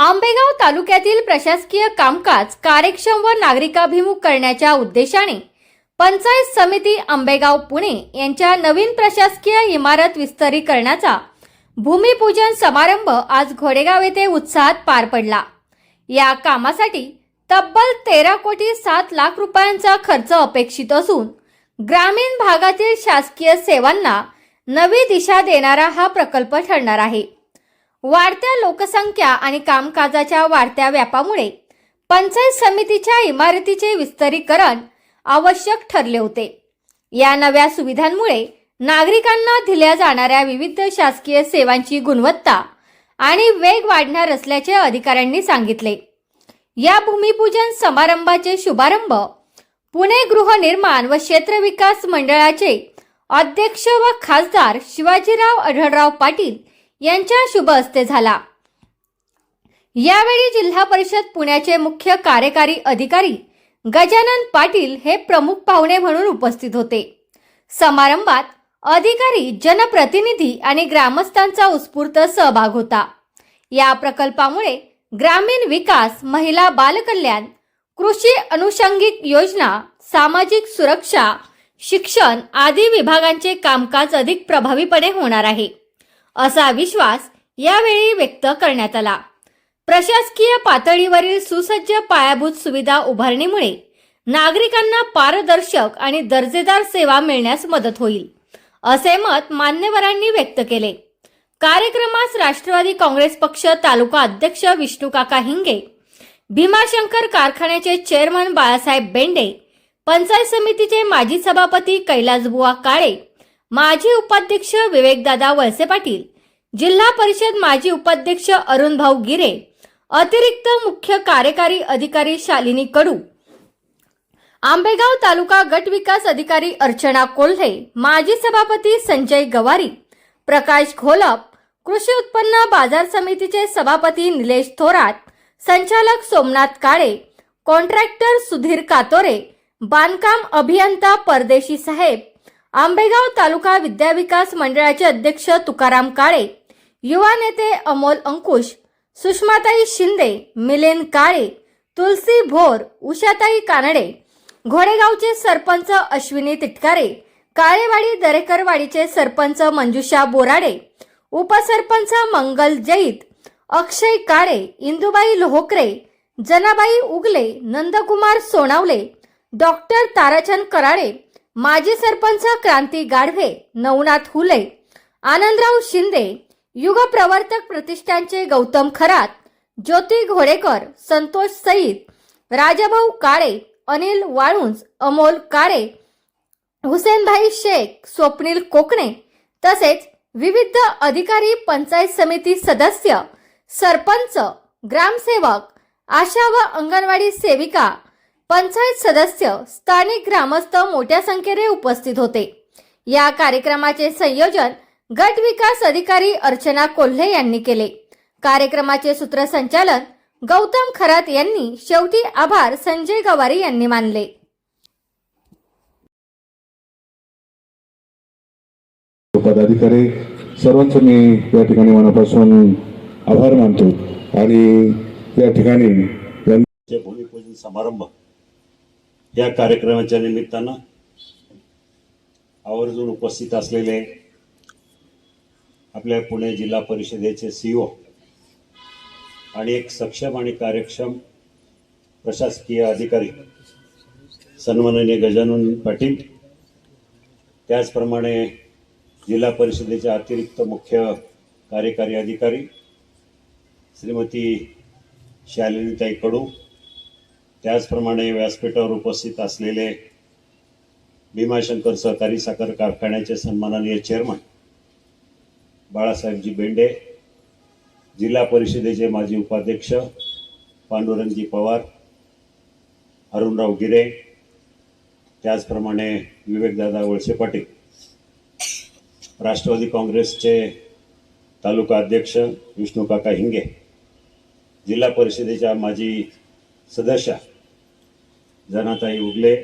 आंबेगाव तालुक्यातील प्रशासकीय कामकाज कार्यक्षम व नागरिकाभिमुख करण्याच्या उद्देशाने पंचायत समिती आंबेगाव पुणे यांच्या नवीन प्रशासकीय इमारत विस्तारीकरणाचा भूमिपूजन समारंभ आज घोडेगाव येथे उत्साहात पार पडला. या कामासाठी तब्बल तेरा कोटी सात लाख रुपयांचा खर्च अपेक्षित असून ग्रामीण भागातील शासकीय सेवांना नवी दिशा देणारा हा प्रकल्प ठरणार आहे. वाढत्या लोकसंख्या आणि कामकाजाच्या वाढत्या व्यापामुळे पंचायत समितीच्या इमारतीचे विस्तारीकरण आवश्यक ठरले होते. या नव्या सुविधांमुळे नागरिकांना दिल्या जाणाऱ्या विविध शासकीय सेवांची गुणवत्ता आणि वेग वाढणार असल्याचे अधिकाऱ्यांनी सांगितले. या भूमिपूजन समारंभाचे शुभारंभ पुणे गृहनिर्माण व क्षेत्र विकास मंडळाचे अध्यक्ष व खासदार शिवाजीराव आढळराव पाटील यांच्या शुभ हस्ते झाला. यावेळी जिल्हा परिषद पुण्याचे मुख्य कार्यकारी अधिकारी गजानन पाटील हे प्रमुख पाहुणे म्हणून उपस्थित होते. समारंभात अधिकारी जनप्रतिनिधी आणि ग्रामस्थांचा उत्स्फूर्त सहभाग होता. या प्रकल्पामुळे ग्रामीण विकास महिला बालकल्याण कृषी अनुषंगिक योजना सामाजिक सुरक्षा शिक्षण आदी विभागांचे कामकाज अधिक प्रभावीपणे होणार आहे. असा विश्वास यावेळी व्यक्त करण्यात आला. प्रशासकीय पातळीवरील सुसज्ज पायाभूत सुविधा उभारणीमुळे नागरिकांना पारदर्शक आणि दर्जेदार सेवा मिळण्यास मदत होईल असे मत मान्यवरांनी व्यक्त केले. कार्यक्रमास राष्ट्रवादी काँग्रेस पक्ष तालुका अध्यक्ष विष्णुकाका हिंगे भीमाशंकर कारखान्याचे चेअरमन बाळासाहेब बेंडे पंचायत समितीचे माजी सभापती कैलासबुवा काळे माजी उपाध्यक्ष विवेकदादा वळसे पाटील जिल्हा परिषद माजी उपाध्यक्ष अरुण भाऊ गिरे अतिरिक्त मुख्य कार्यकारी अधिकारी शालिनी कडू आंबेगाव तालुका गट विकास अधिकारी अर्चना कोल्हे माजी सभापती संजय गवारी प्रकाश घोलप कृषी उत्पन्न बाजार समितीचे सभापती निलेश थोरात संचालक सोमनाथ काळे कॉन्ट्रॅक्टर सुधीर कातोरे बांधकाम अभियंता परदेशी साहेब आंबेगाव तालुका विद्याविकास मंडळाचे अध्यक्ष तुकाराम काळे युवा नेते अमोल अंकुश सुषमाताई शिंदे मिलेन काळे तुलसी भोर उषाताई कानडे घोडेगावचे सरपंच अश्विनी तिटकारे काळेवाडी दरेकरवाडीचे सरपंच मंजुषा बोराडे उपसरपंच मंगल जैत अक्षय काळे इंदुबाई लोहकरे जनाबाई उगले नंदकुमार सोनावले डॉक्टर ताराचंद कराडे माजी सरपंच क्रांती गाढवे नवनाथ हुले आनंदराव शिंदे युगप्रवर्तक प्रतिष्ठानचे गौतम खरात ज्योती घोडेकर संतोष सईद राजाभाऊ काळे अनिल वाळुंज अमोल काळे हुसेनभाई शेख स्वप्नील कोकणे तसेच विविध अधिकारी पंचायत समिती सदस्य सरपंच ग्रामसेवक आशा व अंगणवाडी सेविका पंचायत सदस्य स्थानिक ग्रामस्थ मोठ्या संख्येने उपस्थित होते. या कार्यक्रमाचे संयोजन गट विकास अधिकारी अर्चना कोल्हे यांनी केले. कार्यक्रमाचे सूत्रसंचालन गौतम खरात यांनी शेवटी आभार संजय गवारी यांनी मानले. पदाधिकारी सर्वांचं मी या ठिकाणी मनापासून आभार मानतो. आणि या ठिकाणी भूमिपूजन समारंभ या कार्यक्रमाच्या निमित्तानं आवर्जून उपस्थित असलेले आपल्या पुणे जिल्हा परिषदेचे सीओ आणि एक सक्षम आणि कार्यक्षम प्रशासकीय अधिकारी सन्माननीय गजानन पाटील त्याचप्रमाणे जिल्हा परिषदेचे अतिरिक्त मुख्य कार्यकारी अधिकारी श्रीमती शालिनीताई कडू त्याचप्रमाणे व्यासपीठावर उपस्थित असलेले भीमाशंकर सहकारी साखर कारखान्याचे सन्माननीय चेअरमन बाळासाहेबजी बेंडे जिल्हा परिषदेचे माजी उपाध्यक्ष पांडुरंगजी पवार अरुणराव गिरे त्याचप्रमाणे विवेकदादा वळसे पाटील. राष्ट्रवादी काँग्रेसचे तालुका अध्यक्ष विष्णू काका हिंगे जिल्हा परिषदेच्या माजी सदस्या जनाताई उगले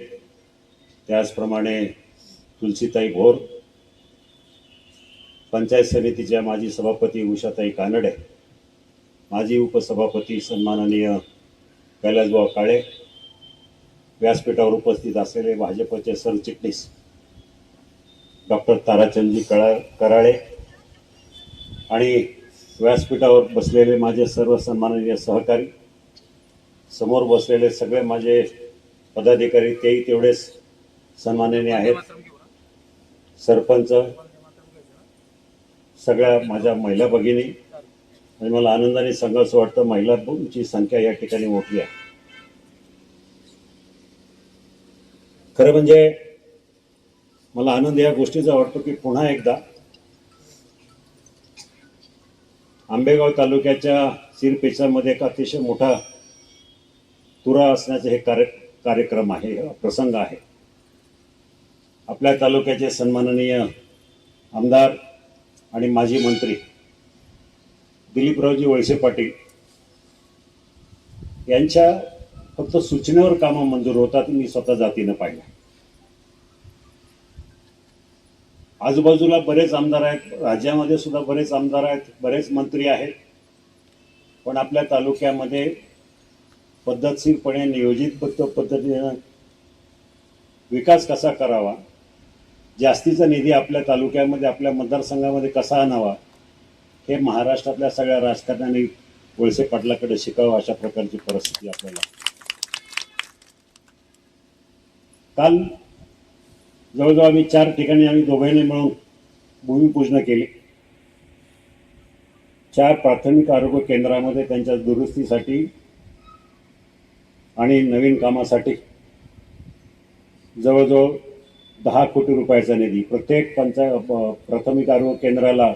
त्याचप्रमाणे तुलसीताई भोर पंचायत समितीच्या माजी सभापती उषाताई कानडे माजी उपसभापती सन्माननीय कैलासभाऊ काळे व्यासपीठावर उपस्थित असलेले भाजपचे सरचिटणीस डॉक्टर ताराचंदजी कळा कराळे आणि व्यासपीठावर बसलेले माझे सर्व सन्माननीय सहकारी समोर बसलेले सगळे माझे पदाधिकारी तेही तेवढेच सन्माननीय आहेत. सरपंच सगळ्या माझ्या महिला भगिनी. आणि मला आनंदाने सांगावंसं वाटतं महिलांची संख्या या ठिकाणी मोठी आहे. खरं म्हणजे मला आनंद या गोष्टीचा वाटतो की पुन्हा एकदा आंबेगाव तालुक्याच्या सिरपेचामध्ये एक अतिशय मोठा तुरा असण्याचे हे कार्य कार्यक्रम आहे प्रसंग आहे. आपल्या तालुक्याचे सन्माननीय आमदार आणि माजी मंत्री दिलीपरावजी वळसे पाटील यांच्या फक्त सूचनेवर कामं मंजूर होतात मी स्वतः जातीनं पाहिलं. आजूबाजूला बरेच आमदार आहेत राज्यामध्ये सुद्धा बरेच आमदार आहेत बरेच मंत्री आहेत. पण आपल्या तालुक्यामध्ये पद्धतशीरपणे नियोजित पद्धतीनं विकास कसा करावा जास्तीचा निधी आपल्या तालुक्यामध्ये आपल्या मतदारसंघामध्ये कसा आणावा हे महाराष्ट्रातल्या सगळ्या राजकारण्यांनी वळसे पाटलाकडे शिकावं अशा प्रकारची परिस्थिती आपल्याला. काल जवळजवळ आम्ही चार ठिकाणी आम्ही दोघांनी मिळून भूमिपूजन केली. चार प्राथमिक आरोग्य केंद्रामध्ये त्यांच्या दुरुस्तीसाठी आणि नवीन कामासाठी जवळजवळ दहा कोटी रुपयाचा निधी प्रत्येक पंचाय प्राथमिक आरोग्य केंद्राला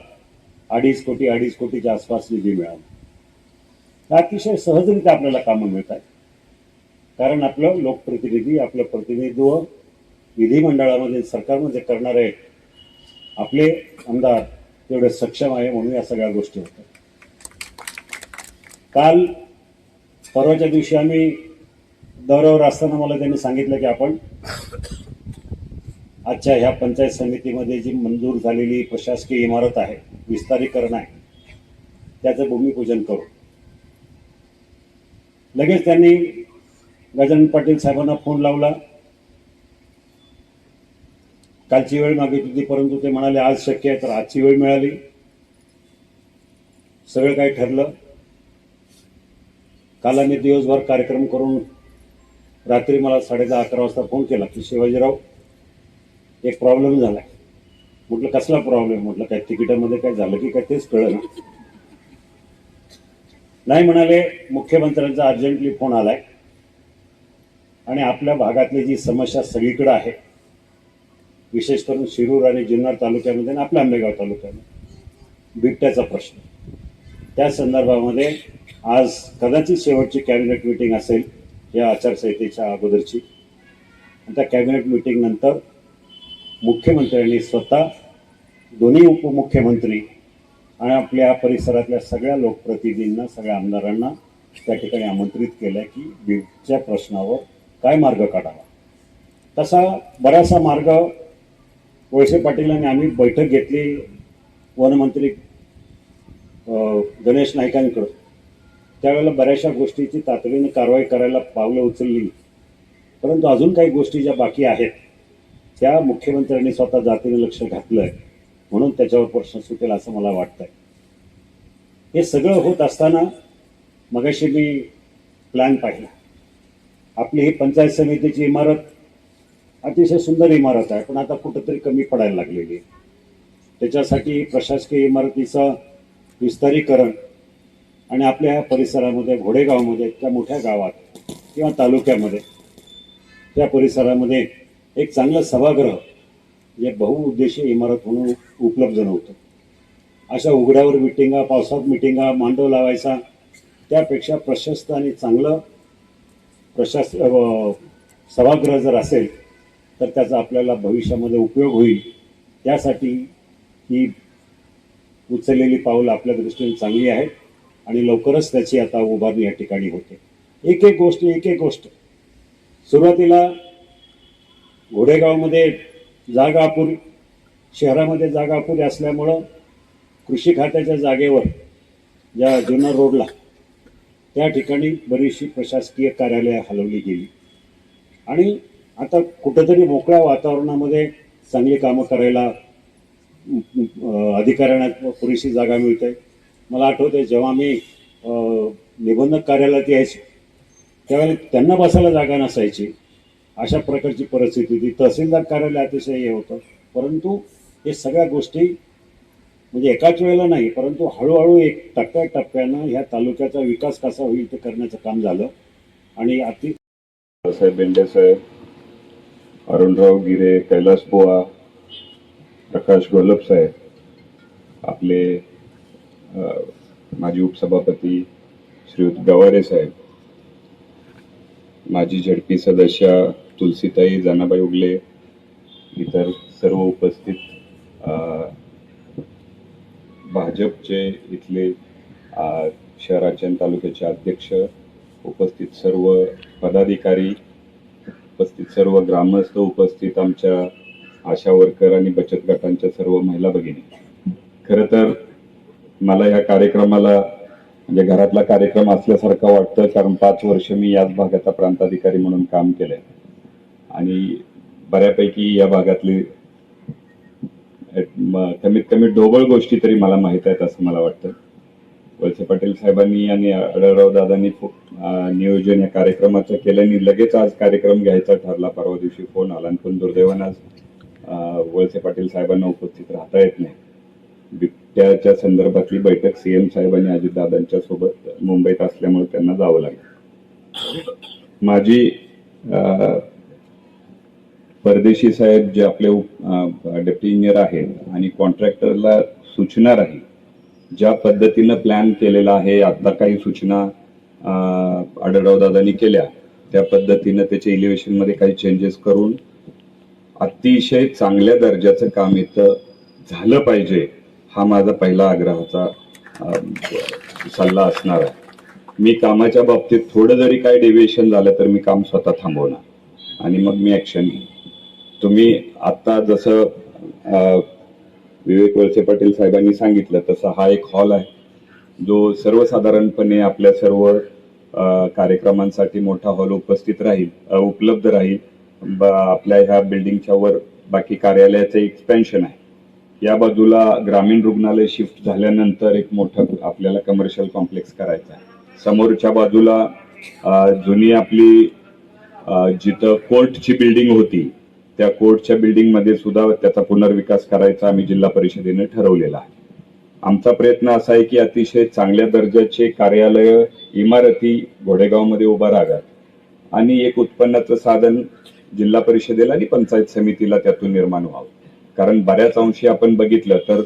अडीच कोटी अडीच कोटीच्या आसपास निधी मिळाला. अतिशय सहजरित्या आपल्याला कामं मिळत आहेत. कारण आपलं लोकप्रतिनिधी आपलं प्रतिनिधित्व विधिमंडळामध्ये सरकारमध्ये करणारे आपले आमदार तेवढे सक्षम आहे म्हणून या सगळ्या गोष्टी होतात. काल परवाच्या दिवशी आम्ही दौऱ्यावर असताना मला त्यांनी सांगितलं की आपण आजच्या ह्या पंचायत समितीमध्ये जी मंजूर झालेली प्रशासकीय इमारत आहे विस्तारीकरण आहे त्याचं भूमिपूजन करू. लगेच त्यांनी गजानन पाटील साहेबांना फोन लावला. कालची वेळ मागितली होती परंतु ते म्हणाले आज शक्य आहे तर आजची वेळ मिळाली. सगळं काही ठरलं. काल आम्ही दिवसभर कार्यक्रम करून रात्री मला साडेदहा अकरा वाजता फोन केला की शिवाजीराव एक प्रॉब्लेम झालाय. म्हटलं कसला प्रॉब्लेम म्हटलं काय तिकिटामध्ये काय झालं की काय तेच कळलं नाही म्हणाले मुख्यमंत्र्यांचा अर्जंटली फोन आलाय. आणि आपल्या भागातली जी समस्या सगळीकडे आहे विशेष करून शिरूर आणि जुन्नर तालुक्यामध्ये आणि आपल्या आंबेगाव तालुक्यामध्ये बिबट्याचा प्रश्न. त्या संदर्भामध्ये आज कदाचित शेवटची कॅबिनेट मिटिंग असेल. या आचारसंहितेच्या अगोदरची. आणि त्या कॅबिनेट मिटिंगनंतर मुख्यमंत्र्यांनी स्वतः दोन्ही उपमुख्यमंत्री आणि आपल्या परिसरातल्या सगळ्या लोकप्रतिनिधींना सगळ्या आमदारांना त्या ठिकाणी आमंत्रित केलं की बिबच्या प्रश्नावर काय मार्ग काढावा. तसा बराचसा मार्ग वळसे पाटील आम्ही बैठक घेतली. वनमंत्री गणेश नाईकांकडं त्यावेळेला बऱ्याचशा गोष्टीची तातडीने कारवाई करायला पावलं उचलली. परंतु अजून काही गोष्टी ज्या बाकी आहेत त्या मुख्यमंत्र्यांनी स्वतः जातीने लक्ष घातलं आहे म्हणून त्याच्यावर प्रश्न सुटेल असं मला वाटतंय. हे सगळं होत असताना मगाशी मी प्लॅन पाहिला. आपली ही पंचायत समितीची इमारत अतिशय सुंदर इमारत आहे पण आता कुठंतरी कमी पडायला लागलेली आहे. त्याच्यासाठी प्रशासकीय इमारतीचं विस्तारीकरण आणि आपल्या ह्या परिसरामध्ये घोडेगावमध्ये त्या मोठ्या गावात किंवा तालुक्यामध्ये त्या परिसरामध्ये एक चांगलं सभागृह जे बहुउद्देशीय इमारत म्हणून उपलब्ध नव्हतं. अशा उघड्यावर मिटिंगा पावसात मिटिंगा मांडव लावायचा त्यापेक्षा प्रशस्त आणि चांगलं प्रशास सभागृह जर असेल तर त्याचा आपल्याला भविष्यामध्ये उपयोग होईल. त्यासाठी ही उचललेली पावलं आपल्या दृष्टीने चांगली आहेत आणि लवकरच त्याची आता उभारणी या ठिकाणी होते. एक एक गोष्ट एक एक गोष्ट. सुरुवातीला घोडेगावमध्ये जागा अपुरी शहरामध्ये जागा अपुरी असल्यामुळं कृषी खात्याच्या जागेवर ज्या जुन्नर रोडला त्या ठिकाणी बरीचशी प्रशासकीय कार्यालयं हलवली गेली. आणि आता कुठंतरी मोकळ्या वातावरणामध्ये चांगली कामं करायला अधिकाऱ्यांना पुरेशी जागा मिळते. मला आठवतंय जेव्हा मी निबंधक कार्यालयात यायचो त्यावेळी त्यांना बसायला जागा नसायची. अशा प्रकारची परिस्थिती होती. तहसीलदार कार्यालय अतिशय हे होतं. परंतु हे सगळ्या गोष्टी म्हणजे एकाच वेळेला नाही परंतु हळूहळू एक टप्प्याटप्प्यानं ह्या तालुक्याचा विकास कसा होईल ते करण्याचं काम झालं. आणि अति साहेब बेंडे साहेब अरुणराव गिरे कैलास बुवा प्रकाश गोलप साहेब आपले माजी उपसभापती श्रीयुत गवारे साहेब माजी झडपी सदस्य तुलसीताई जनाबाई उगले इतर सर्व उपस्थित भाजपचे इथले शहराचे आणि तालुक्याचे अध्यक्ष उपस्थित सर्व पदाधिकारी उपस्थित सर्व ग्रामस्थ उपस्थित आमच्या आशा वर्कर आणि बचत गटांच्या सर्व महिला भगिनी. खरं तर मला या कार्यक्रमाला म्हणजे घरातला कार्यक्रम असल्यासारखं वाटतं कारण पाच वर्ष मी याच भागाचा प्रांताधिकारी म्हणून काम केलंय. आणि बऱ्यापैकी या भागातली कमीत कमी डोबळ गोष्टी तरी मला माहीत आहेत असं मला वाटतं. वळसे पाटील साहेबांनी आणि अडळराव दादांनी फो- नियोजन या कार्यक्रमाचं केल्याने लगेच आज कार्यक्रम घ्यायचा ठरला. परवा दिवशी फोन आला आणि पण दुर्दैवानं आज वळसे पाटील साहेबांना उपस्थित राहता येत नाही. त्याच्या संदर्भातली बैठक सीएम साहेब आणि अजितदादांच्या सोबत मुंबईत असल्यामुळे त्यांना जावं लागलं. माझी परदेशी साहेब जे आपले डेप्टी इंजिनियर आहेत आणि कॉन्ट्रॅक्टरला सूचना राहील ज्या पद्धतीनं प्लॅन केलेला आहे आता काही सूचना आढळरावदादांनी केल्या त्या पद्धतीनं त्याच्या इलिव्हेशनमध्ये काही चेंजेस करून अतिशय चांगल्या दर्जाचं काम इथं झालं पाहिजे. हा माझा पहिला आग्रहाचा सल्ला असणार आहे. मी कामाच्या बाबतीत थोडं जरी काय डेव्हिएशन झालं तर मी काम स्वतः थांबवणार. आणि मग मी ॲक्शन घेईन. तुम्ही आत्ता जसं विवेक वळसे पाटील साहेबांनी सांगितलं तसा हा एक हॉल आहे. जो सर्वसाधारणपणे आपल्या सर्व कार्यक्रमांसाठी मोठा हॉल उपस्थित राहील उपलब्ध राहील. आपल्या ह्या बिल्डिंगच्या वर बाकी कार्यालयाचं एक्सपेन्शन आहे. या बाजूला ग्रामीण रुग्णालय शिफ्ट झाल्यानंतर एक मोठं आपल्याला कमर्शियल कॉम्प्लेक्स करायचं आहे. समोरच्या बाजूला जुनी आपली जिथं कोर्टची बिल्डिंग होती त्या कोर्टच्या बिल्डिंगमध्ये सुद्धा त्याचा पुनर्विकास करायचा आम्ही जिल्हा परिषदेने ठरवलेला आहे. आमचा प्रयत्न असा आहे की अतिशय चांगल्या दर्जाचे कार्यालय इमारती घोडेगावमध्ये उभा राहाव्यात. आणि एक उत्पन्नाचं साधन जिल्हा परिषदेला आणि पंचायत समितीला त्यातून निर्माण व्हावं. कारण बऱ्याच अंशी आपण बघितलं तर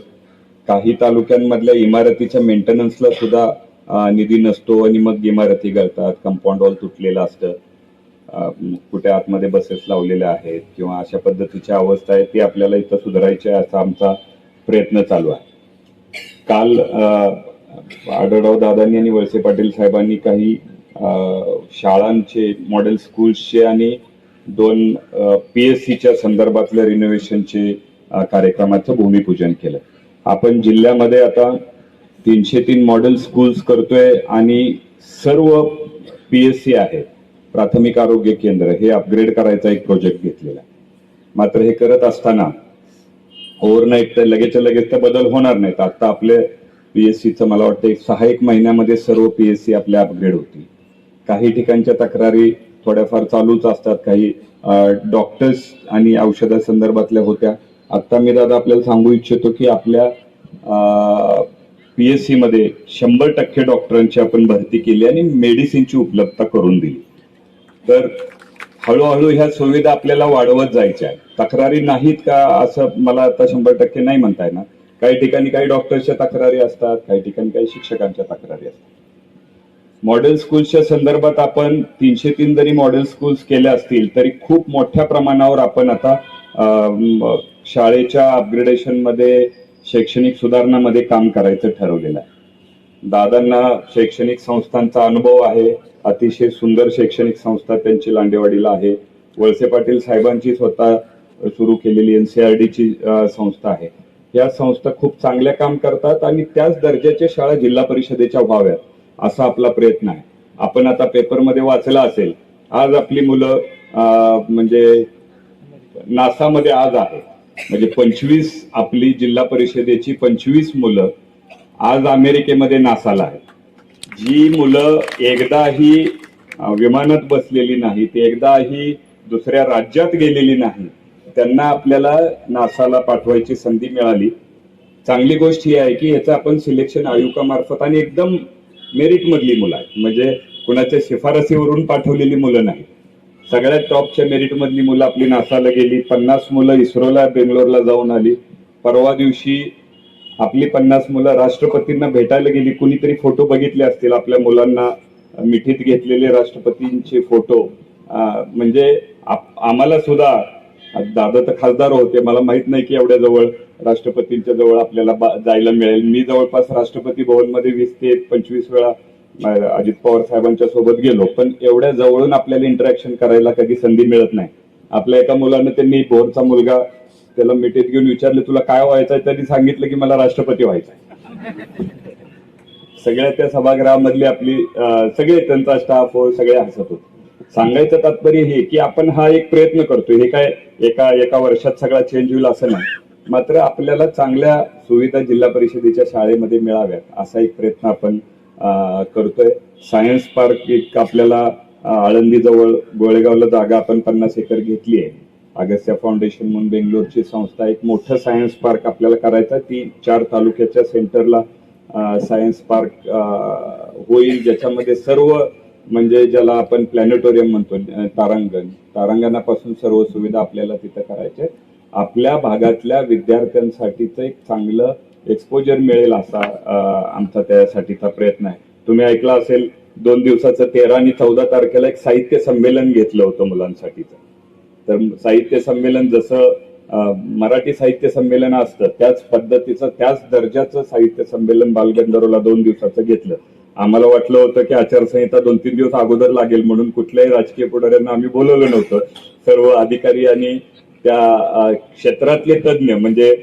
काही तालुक्यांमधल्या इमारतीच्या मेंटेनन्सला सुद्धा निधी नसतो आणि मग इमारती गळतात कंपाऊंड वॉल तुटलेलं असतं. कुठे आतमध्ये बसेस लावलेल्या आहेत किंवा अशा पद्धतीची अवस्था आहे ती आपल्याला इथं सुधारायची आहे असा आमचा प्रयत्न चालू आहे. काल आढळराव दादांनी आणि वळसे पाटील साहेबांनी काही शाळांचे मॉडेल स्कूल्सचे आणि दोन पी एस सीच्या संदर्भातल्या रिनोव्हेशनचे कार्यक्रमाचं भूमिपूजन केलं. आपण जिल्ह्यामध्ये आता तीनशे तीन मॉडेल स्कूल्स करतोय आणि सर्व पी एस सी आहे प्राथमिक आरोग्य केंद्र हे अपग्रेड करायचा एक प्रोजेक्ट घेतलेला मात्र हे करत असताना ओव्हरनाईट तर लगेच लगेच तर बदल होणार नाहीत. आता आपले पीएससीचं मला वाटतं एक सहा एक महिन्यामध्ये सर्व पीएससी आपल्या अपग्रेड होतील. काही ठिकाणच्या तक्रारी थोड्याफार चालूच असतात. काही डॉक्टर्स आणि औषधासंदर्भातल्या होत्या. आता मी दादा आपल्याला सांगू इच्छितो की आपल्या पी एस सी मध्ये शंभर टक्के डॉक्टरांची आपण भरती केली आणि मेडिसिनची उपलब्धता करून दिली. तर हळूहळू ह्या सुविधा आपल्याला वाढवत जायच्या आहेत. तक्रारी नाहीत का असं मला आता शंभर टक्के नाही म्हणता येणार. काही ठिकाणी काही डॉक्टर्सच्या तक्रारी असतात काही ठिकाणी काही शिक्षकांच्या तक्रारी असतात. मॉडेल स्कूल्सच्या संदर्भात आपण तीनशे तीन जरी मॉडेल स्कूल्स केल्या असतील तरी खूप मोठ्या प्रमाणावर आपण आता शाळेच्या अपग्रेडेशनमध्ये शैक्षणिक सुधारणामध्ये काम करायचं ठरवलेलं आहे. दादांना शैक्षणिक संस्थांचा अनुभव आहे. अतिशय सुंदर शैक्षणिक संस्था त्यांची लांडेवाडीला आहे. वळसे पाटील साहेबांची स्वतः सुरू केलेली एनसीआरडीची संस्था आहे. या संस्था खूप चांगल्या काम करतात आणि त्याच दर्जाच्या शाळा जिल्हा परिषदेच्या व्हाव्यात असा आपला प्रयत्न आहे. आपण आता पेपरमध्ये वाचलं असेल आज आपली मुलं म्हणजे नासामध्ये आज आहे. म्हणजे पंचवीस आपली जिल्हा परिषदेची पंचवीस मुलं आज अमेरिकेमध्ये नासाला आहेत. जी मुलं एकदाही विमानात बसलेली नाहीत एकदाही दुसऱ्या राज्यात गेलेली नाही त्यांना आपल्याला नासाला पाठवायची संधी मिळाली. चांगली गोष्ट ही आहे की याचं आपण सिलेक्शन आयुकामार्फत आणि एकदम मेरिटमधली मुलं आहेत. म्हणजे कुणाच्या शिफारसीवरून पाठवलेली मुलं नाही सगळ्यात टॉपच्या मेरिट मधली मुलं आपली नासाला गेली. पन्नास मुलं इस्रोला बेंगलोरला जाऊन आली. परवा दिवशी आपली पन्नास मुलं राष्ट्रपतींना भेटायला गेली. कुणीतरी फोटो बघितले असतील आपल्या मुलांना. मिठीत घेतलेले राष्ट्रपतींचे फोटो. म्हणजे आम्हाला सुद्धा दादा तर खासदार होते मला माहीत नाही की एवढ्या जवळ राष्ट्रपतींच्या जवळ आपल्याला बा- जायला मिळेल. मी जवळपास राष्ट्रपती भवनमध्ये वीस ते पंचवीस वेळा अजित पवार साहेबांच्या सोबत गेलो पण एवढ्या जवळून आपल्याला इंटरॅक्शन करायला कधी संधी मिळत नाही. आपल्या एका मुलानं त्यांनी भोरचा मुलगा त्याला मिठीत घेऊन विचारले तुला काय व्हायचंय? त्यांनी सांगितलं की मला राष्ट्रपती व्हायचंय. सगळ्या त्या सभागृहामधली आपली सगळे त्यांचा स्टाफ हो सगळे हसत होते. सांगायचं तात्पर्य हे की आपण हा एक प्रयत्न करतो हे काय एका एका वर्षात सगळा चेंज होईल असं नाही. मात्र आपल्याला चांगल्या सुविधा जिल्हा परिषदेच्या शाळेमध्ये मिळाव्यात असा एक प्रयत्न आपण करतोय. सायन्स पार्क एक आपल्याला आळंदीजवळ गोळेगावला जागा आपण पन्नास एकर घेतली आहे. अगस्त्या फाउंडेशन म्हणून बेंगलोरची संस्था एक मोठं सायन्स पार्क आपल्याला करायचं ती चार तालुक्याच्या सेंटरला सायन्स पार्क होईल. ज्याच्यामध्ये सर्व म्हणजे ज्याला आपण प्लॅनेटोरियम म्हणतो तारांगण. तारांगणापासून सर्व सुविधा आपल्याला तिथं करायच्या आपल्या भागातल्या विद्यार्थ्यांसाठीचं एक चांगलं एक्सपोजर मिळेल असा आमचा त्यासाठीचा प्रयत्न आहे. तुम्ही ऐकलं असेल दोन दिवसाचं तेरा आणि चौदा तारखेला एक साहित्य संमेलन घेतलं होतं मुलांसाठीचं. तर साहित्य संमेलन जसं मराठी साहित्य संमेलन असतं त्याच पद्धतीचं त्याच दर्जाचं साहित्य संमेलन बालगंधर्वला दोन दिवसाचं घेतलं. आम्हाला वाटलं होतं की आचारसंहिता दोन तीन दिवस अगोदर लागेल म्हणून कुठल्याही राजकीय पुढाऱ्यांना आम्ही बोलवलं नव्हतं. सर्व अधिकारी आणि त्या क्षेत्रातले तज्ज्ञ म्हणजे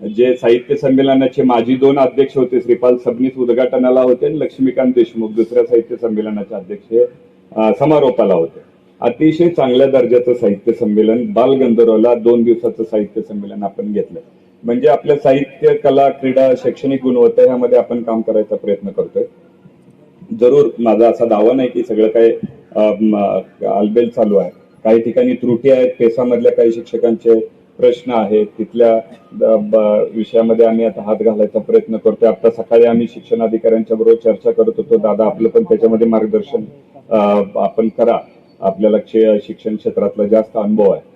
जे साहित्य संमेलनाचे माजी दोन अध्यक्ष होते श्रीपाल सबनीस उद्घाटनाला होते आणि लक्ष्मीकांत देशमुख दुसऱ्या साहित्य संमेलनाचे अध्यक्ष समारोपाला होते. अतिशय चांगल्या दर्जाचं साहित्य संमेलन बालगंधर्वला दोन दिवसाचं साहित्य संमेलन आपण घेतलं. म्हणजे आपल्या साहित्य कला क्रीडा शैक्षणिक गुणवत्ता ह्यामध्ये आपण काम करायचा प्रयत्न करतोय. जरूर माझा असा दावा नाही की सगळं काय अम, आलबेल चालू आहे. काही ठिकाणी त्रुटी आहेत पेसामधल्या काही शिक्षकांचे प्रश्न आहेत. तिथल्या विषयामध्ये आम्ही आता हात घालायचा प्रयत्न करतोय. आता सकाळी आम्ही शिक्षण अधिकाऱ्यांच्या बरोबर चर्चा करत होतो. दादा आपलं पण त्याच्यामध्ये मार्गदर्शन आपण करा. आपल्याला शिक्षण क्षेत्रातला जास्त अनुभव आहे.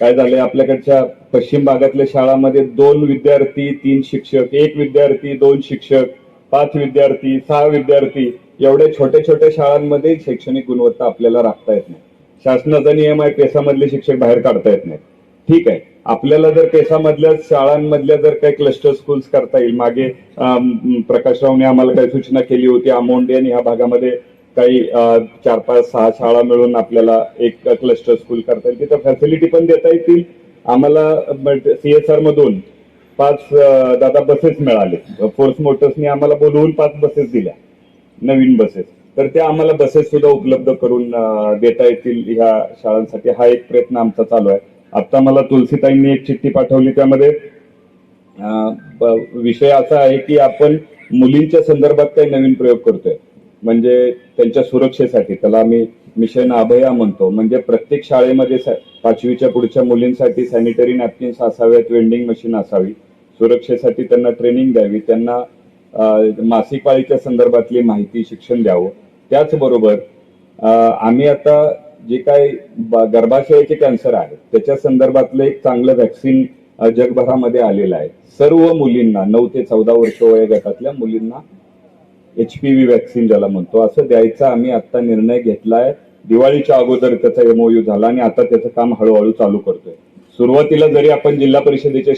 काय झालंय? आपल्याकडच्या पश्चिम भागातल्या शाळांमध्ये दोन विद्यार्थी तीन शिक्षक एक विद्यार्थी दोन शिक्षक पाच विद्यार्थी सहा विद्यार्थी एवढ्या छोट्या छोट्या शाळांमध्ये शैक्षणिक गुणवत्ता आपल्याला राखता येत नाही. शासनाचा नियम आहे पेसामधले शिक्षक बाहेर काढता येत नाही ठीक आहे. आपल्याला जर केसामधल्या शाळांमधल्या जर काही क्लस्टर स्कूल्स करता येईल मागे प्रकाशरावने आम्हाला काही सूचना केली होती आमोंडे आणि ह्या भागामध्ये काही चार पाच सहा शाळा मिळून आपल्याला एक क्लस्टर स्कूल करता येईल. तिथं फॅसिलिटी पण देता येतील. आम्हाला सीएसआर मधून पाच दादा बसेस मिळाले. फोर्स मोटर्सने आम्हाला बोलवून पाच बसेस दिल्या. नवीन बसेस तर त्या आम्हाला बसेस सुद्धा उपलब्ध करून देता येतील ह्या शाळांसाठी. हा एक प्रयत्न आमचा चालू आहे. आता मला तुलसीताईंनी एक चिठ्ठी पाठवली त्यामध्ये. विषय असा आहे की आपण मुलींच्या संदर्भात काही नवीन प्रयोग करतोय. म्हणजे त्यांच्या सुरक्षेसाठी त्याला आम्ही मिशन अभया म्हणतो. म्हणजे प्रत्येक शाळेमध्ये पाचवीच्या पुढच्या मुलींसाठी सॅनिटरी नॅपकिन्स असाव्यात वेंडिंग मशीन असावी. सुरक्षेसाठी त्यांना ट्रेनिंग द्यावी. त्यांना मासिक पाळीच्या संदर्भातली माहिती शिक्षण द्यावं. त्याचबरोबर आम्ही आता जे काय गर्भाशयाचे कॅन्सर आहे त्याच्या संदर्भातलं एक चांगलं व्हॅक्सिन जगभरामध्ये आलेलं आहे. सर्व मुलींना नऊ ते चौदा वर्ष वयोगटातल्या मुलींना एच पी व्ही व्हॅक्सिन ज्याला म्हणतो असं द्यायचा आम्ही आता निर्णय घेतलाय. दिवाळीच्या अगोदर त्याचा एमओयू झाला आणि आता त्याचं काम हळूहळू चालू करतोय. सुरुवातीला जरी आपण जिल्हा परिषदेच्या